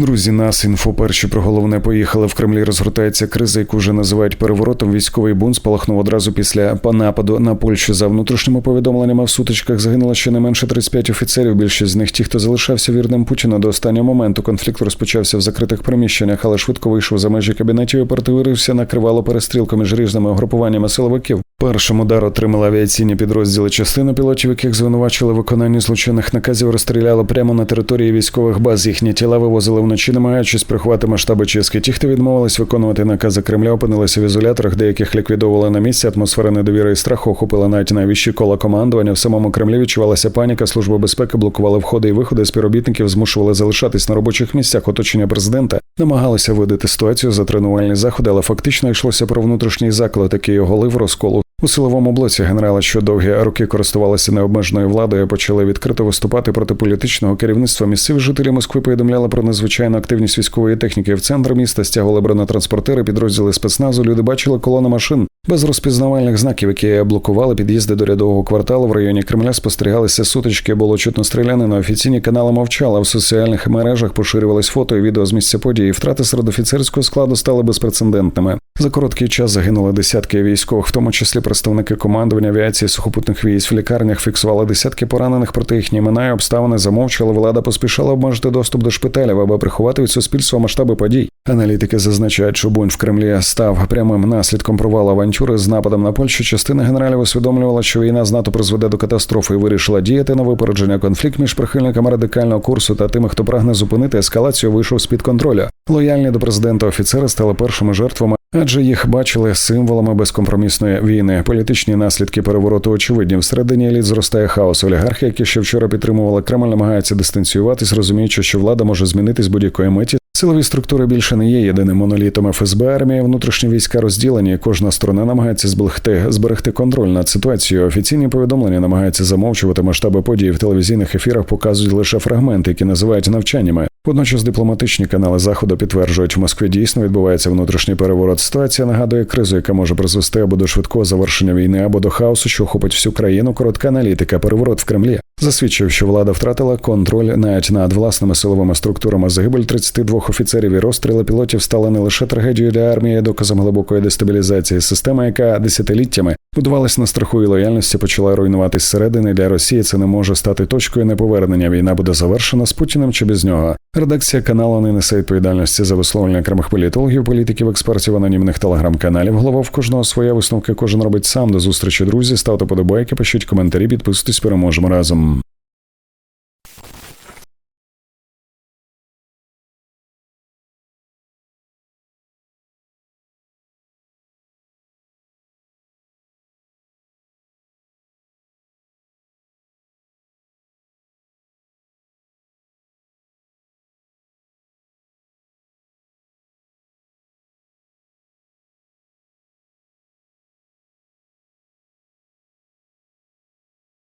Друзі, нас інфо перші про головне поїхали в Кремлі. Розгортається криза, яку вже називають переворотом. Військовий бунт спалахнув одразу після нападу на Польщу. За внутрішніми повідомленнями в сутичках загинуло щонайменше 35 офіцерів. Більшість з них ті, хто залишався вірним Путіну до останнього моменту. Конфлікт розпочався в закритих приміщеннях, але швидко вийшов за межі кабінетів і перетворився на кривалу перестрілку між різними угрупуваннями силовиків. Першим удар отримали авіаційні підрозділи. Частину пілотів, яких звинувачили виконанні злочинних наказів, розстріляли прямо на території військових баз. Їхні тіла вивозили вночі, намагаючись приховати масштаби чистки. Ті, хто відмовились виконувати накази Кремля, опинилися в ізоляторах, деяких ліквідовували на місці. Атмосфера недовіри і страху охопила навіть найвищі кола командування. В самому Кремлі відчувалася паніка. Служба безпеки блокували входи і виходи. Співробітників змушували залишатись на робочих місцях. Оточення президента намагалися видати ситуацію за тренувальні заходи, але фактично йшлося про внутрішній заклад, який оголив розколу. У силовому блоці генерали, що довгі роки користувалися необмеженою владою, почали відкрито виступати проти політичного керівництва. Місцеві жителі Москви повідомляли про надзвичайну активність військової техніки в центр міста, стягували бронетранспортери, підрозділи спецназу. Люди бачили колони машин без розпізнавальних знаків, які блокували під'їзди до рядового кварталу. В районі Кремля спостерігалися сутички, було чутно стрілянина. Офіційні канали мовчали. В соціальних мережах поширювались фото і відео з місця події. Втрати серед офіцерського складу стали безпрецедентними. За короткий час загинули десятки військових, в тому числі представники командування авіації сухопутних військ в лікарнях фіксували десятки поранених, проте їхні імена і обставини замовчали. Влада поспішала обмежити доступ до шпиталів, аби приховати від суспільства масштаби подій. Аналітики зазначають, що бунт в Кремлі став прямим наслідком провалу авантюри з нападом на Польщу. Частина генералів усвідомлювала, що війна з НАТО призведе до катастрофи і вирішила діяти на випередження. Конфлікт між прихильниками радикального курсу та тими, хто прагне зупинити ескалацію, вийшов з під контролю. Лояльні до президента офіцери стали першими жертвами. Адже їх бачили символами безкомпромісної війни. Політичні наслідки перевороту очевидні. Всередині еліт зростає хаос. Олігархи, які ще вчора підтримували Кремль, намагаються дистанціюватись, розуміючи, що влада може змінитись будь-якої миті. Силові структури більше не є єдиним монолітом ФСБ, армія, внутрішні війська розділені. Кожна сторона намагається зберегти зберегти контроль над ситуацією. Офіційні повідомлення намагаються замовчувати масштаби подій в телевізійних ефірах, показують лише фрагменти, які називають навчаннями. Водночас дипломатичні канали заходу підтверджують, в Москві дійсно відбувається внутрішній переворот. Ситуація нагадує кризу, яка може призвести або до швидкого завершення війни, або до хаосу, що охопить всю країну. Коротка аналітика, переворот в Кремлі засвідчив, що влада втратила контроль навіть над власними силовими структурами. Загибель 32 офіцерів і розстріли пілотів стали не лише трагедією для армії, а доказом глибокої дестабілізації. Система, яка десятиліттями будувалась на страху і лояльності, почала руйнуватись зсередини. Для Росії це не може стати точкою неповернення. Війна буде завершена з Путіним чи без нього. Редакція каналу не несе відповідальності за висловлення окремих політологів, політиків, експертів, анонімних телеграм-каналів. Голова в кожного своя висновки кожен робить сам. До зустрічі друзі. Ставте подобайки, пишіть коментарі, підписуйтесь, переможемо разом.